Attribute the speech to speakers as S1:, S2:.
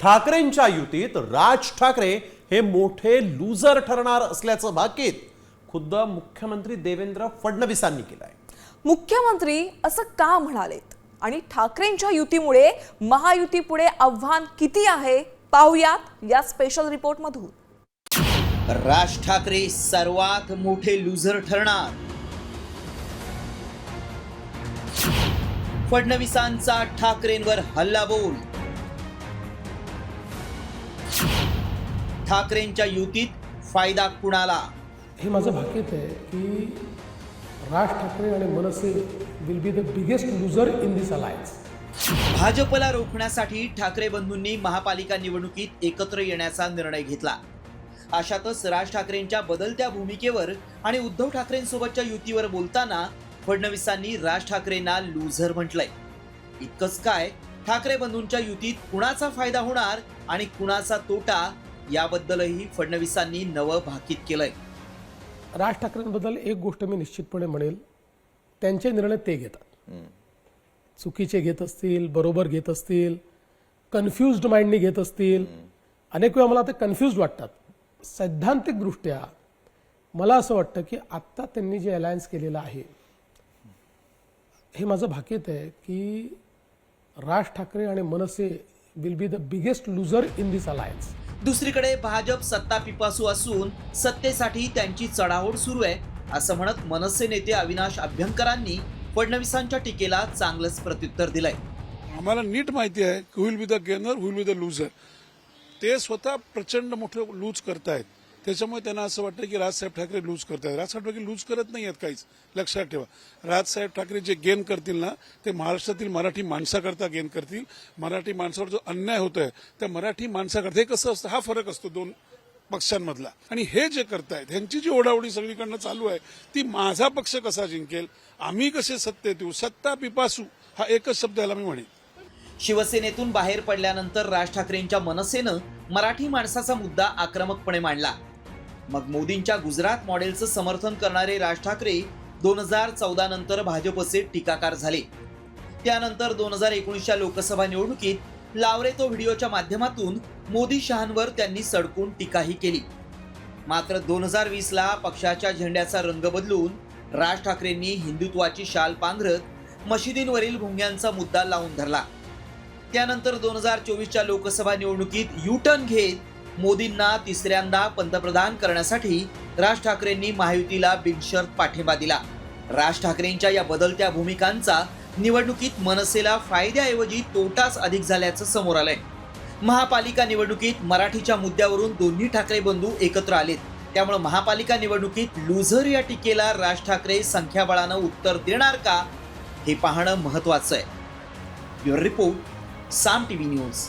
S1: ठाकरेंच्या युतीत राज ठाकरे हे मोठे लुजर ठरणार असल्याचं भाकीत खुद्द मुख्यमंत्री देवेंद्र फडणवीसांनी केलंय.
S2: मुख्यमंत्री असं का म्हणालेत? आणि ठाकरेंच्या युतीमुळे महायुतीपुढे आव्हान किती आहे? पाहुयात या स्पेशल रिपोर्टमधून
S3: राज ठाकरे सर्वात मोठे लुझर ठरणार. फडणवीसांचा ठाकरेंवर हल्लाबोल. ठाकरेंच्या युतीत फायदा कुणाला?
S4: हे माझं भाकीत आहे की राज ठाकरे आणि मनसे will be the biggest loser in this alliance
S3: भाजपला रोखण्यासाठी ठाकरे बंधूंनी महापालिका निवडणुकीत एकत्र येण्याचा निर्णय घेतला. अशातच राज ठाकरेंच्या बदलत्या भूमिकेवर आणि उद्धव ठाकरेंसोबतच्या युतीवर बोलताना फडणवीसांनी राज ठाकरेंना लुझर म्हटलंय. इतकंच काय ठाकरे बंधूंच्या युतीत कुणाचा फायदा होणार आणि कुणाचा तोटा याबद्दलही फडणवीसांनी नवं भाकीत केलंय.
S4: राज ठाकरेंबद्दल एक गोष्ट मी निश्चितपणे म्हणेल. त्यांचे निर्णय ते घेतात. चुकीचे घेत असतील बरोबर घेत असतील कन्फ्युज्ड माइंडने घेत असतील. अनेक वेळा मला ते कन्फ्युज्ड वाटतात. सैद्धांतिकदृष्ट्या मला असं वाटतं की आत्ता त्यांनी जे अलायन्स केलेलं आहे हे माझं भाकीत आहे की राज ठाकरे आणि मनसे will be the biggest loser in this alliance
S3: दुसरीकडे भाजप सत्ता पिपासू असून सत्तेसाठी त्यांची चढाओढ सुरू आहे असं म्हणत मनसे नेते अविनाश अभ्यंकरांनी फडणवीसांच्या टीकेला चांगलंच प्रत्युत्तर दिलंय.
S5: आम्हाला नीट माहिती आहे की who'll be the gainer who'll be the loser ते स्वतः प्रचंड मोठं लूज करतायत. त्याच्यामुळे त्यांना असं वाटतं की राजसाहेब ठाकरे लूज करतात राजसाहेब ठाकरे लूज करत नाही आहेत काहीच. लक्षात ठेवा. राजसाहेब ठाकरे जे गेन करतील ना ते महाराष्ट्रातील मराठी माणसाकरता गेन करतील. मराठी माणसावर जो अन्याय होतोय त्या मराठी माणसाकरता हे कसं असतं? हा फरक असतो दोन पक्षांमधला. आणि हे जे करतायत ह्यांची जी ओढाओढी सगळीकडनं चालू आहे ती माझा पक्ष कसा जिंकेल? आम्ही कसे सत्तेत येऊ? सत्ता पिपासू हा एकच शब्द याला मी म्हणेन.
S3: शिवसेनेतून बाहेर पडल्यानंतर राज ठाकरेंच्या मनसेनं मराठी माणसाचा मुद्दा आक्रमकपणे मांडला. मग मोदींच्या गुजरात मॉडेलचं समर्थन करणारे राज ठाकरे दोन हजार चौदा नंतर भाजपचे टीकाकार झाले. त्यानंतर दोन हजार एकोणीसच्या लोकसभा निवडणुकीत लावरे तो व्हिडिओच्या माध्यमातून मोदी शहांवर त्यांनी सडकून टीकाही केली. मात्र दोन हजार वीसला पक्षाच्या झेंड्याचा रंग बदलून राज ठाकरेंनी हिंदुत्वाची शाल पांघरत मशिदींवरील भुंग्यांचा मुद्दा लावून धरला. त्यानंतर दोन हजार चोवीसच्या लोकसभा निवडणुकीत यू टर्न घेत मोदींना तिसऱ्यांदा पंतप्रधान करण्यासाठी राज ठाकरेंनी महायुतीला बिनशर्त पाठिंबा दिला. राज ठाकरेंच्या या बदलत्या भूमिकांचा निवडणुकीत मनसेला फायद्याऐवजी तोटाच अधिक झाल्याचं समोर आलंय. महापालिका निवडणुकीत मराठीच्या मुद्द्यावरून दोन्ही ठाकरे बंधू एकत्र आलेत. त्यामुळे महापालिका निवडणुकीत लुझर या टीकेला राज ठाकरे संख्याबळानं उत्तर देणार का हे पाहणं महत्वाचं आहे. Bureau report Saam TV news.